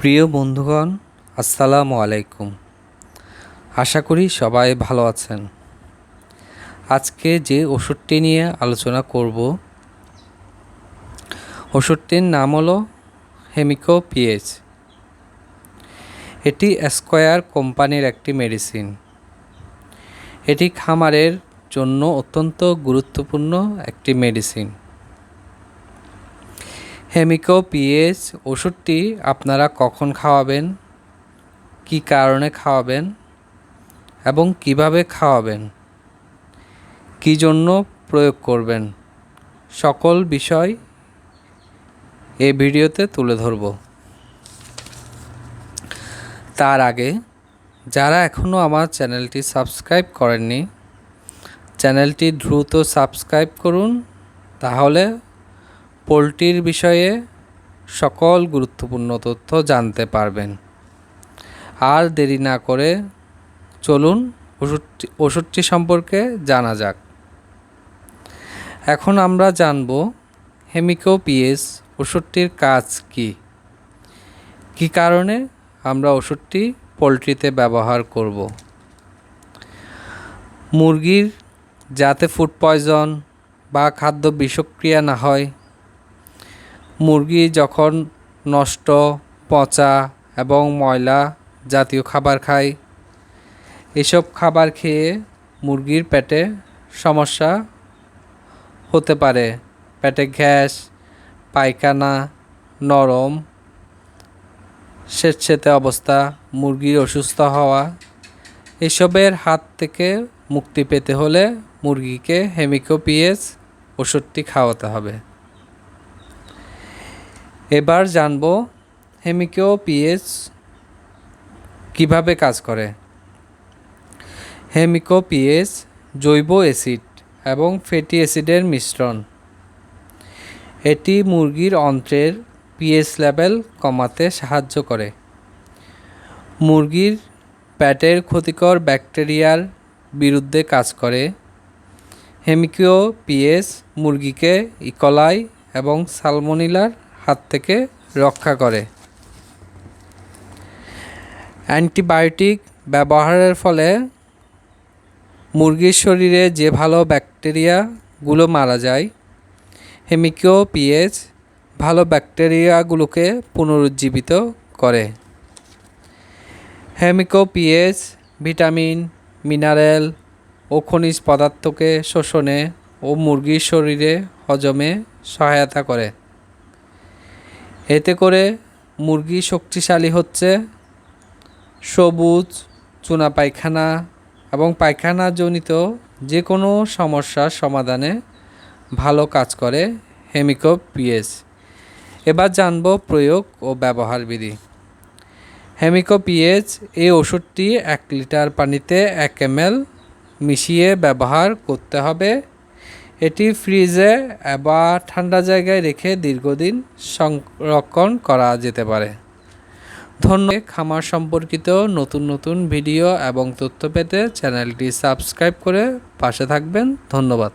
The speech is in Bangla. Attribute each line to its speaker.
Speaker 1: প্রিয় বন্ধুগণ, আসসালামু আলাইকুম। আশা করি সবাই ভালো আছেন। আজকে যে ওষুধটি নিয়ে আলোচনা করব, ওষুধটির নাম হলো হেমিকো পিএইচ এটি স্কোয়ার কোম্পানির একটি মেডিসিন। এটি খামারের জন্য অত্যন্ত গুরুত্বপূর্ণ একটি মেডিসিন। হেমিকো পিএইচ ওষুধটি আপনারা কখন খাওয়াবেন? কি কারণে খাওয়াবেন? এবং কীভাবে খাওয়াবেন? কি জন্য প্রয়োগ করবেন? সকল বিষয় এই ভিডিওতে তুলে ধরব। তার আগে, যারা এখনও আমার চ্যানেলটি সাবস্ক্রাইব করেননি, চ্যানেলটি দ্রুত সাবস্ক্রাইব করুন, তাহলে পোলট্রির বিষয়ে সকল গুরুত্বপূর্ণ তথ্য জানতে পারবেন। আর দেরি না করে চলুন ওষুধটি ওষুধটি সম্পর্কে জানা যাক। এখন আমরা জানব হেমিকো পিএস ওষুধটির কাজ কি। কি কারণে আমরা ওষুধটি পোলট্রিতে ব্যবহার করব? মুরগির যাতে ফুড পয়জন বা খাদ্য বিষক্রিয়া না হয় মুরগি যখন নষ্ট, পচা এবং ময়লা জাতীয় খাবার খায়, এসব খাবার খেয়ে মুরগির পেটে সমস্যা হতে পারে। পেটে গ্যাস, পায়খানা, নরম, স্বেচ্ছেতে অবস্থা মুরগির অসুস্থ হওয়া, এসবের হাত থেকে মুক্তি পেতে হলে মুরগিকে হেমিকোপিএস ওষুধটি খাওয়াতে হবে। এবার জানব হেমিকো পিএস কীভাবে কাজ করে। হেমিকো পিএস জৈব অ্যাসিড এবং ফ্যাটি অ্যাসিডের মিশ্রণ। এটি মুরগির অন্ত্রের পিএস লেভেল কমাতে সাহায্য করে। মুরগির প্যাটের ক্ষতিকর ব্যাকটেরিয়ার বিরুদ্ধে কাজ করে। হেমিকিও পিএস মুরগিকে ইকলাই এবং সালমোনিলার হাত থেকে রক্ষা করে। অ্যান্টিবায়োটিক ব্যবহারের ফলে মুরগির শরীরে যে ভালো ব্যাকটেরিয়াগুলো মারা যায় হেমিকিও পিএইচ, ভালো ব্যাকটেরিয়াগুলোকে পুনরুজ্জীবিত করে। হেমিকো, পিএইচ, ভিটামিন, মিনারেল ও খনিজ পদার্থকে শোষণে ও মুরগির শরীরে হজমে সহায়তা করে। এতে করে মুরগি শক্তিশালী হচ্ছে। সবুজ, চুনা পায়খানা এবং পায়খানাজনিত যে কোনো সমস্যার সমাধানে ভালো কাজ করে হেমিকো পিএস। এবার জানব প্রয়োগ ও ব্যবহার বিধি। হেমিকো পিএস এই ওষুধটি এক লিটার পানিতে এক এম মিশিয়ে ব্যবহার করতে হবে। এটি ফ্রিজে বা ঠান্ডা জায়গায় রেখে দীর্ঘদিন সংরক্ষণ করা যেতে পারে। ধন্যবাদ। খামার সম্পর্কিত নতুন নতুন ভিডিও এবং তথ্য পেতে চ্যানেলটি সাবস্ক্রাইব করে পাশে থাকবেন। ধন্যবাদ।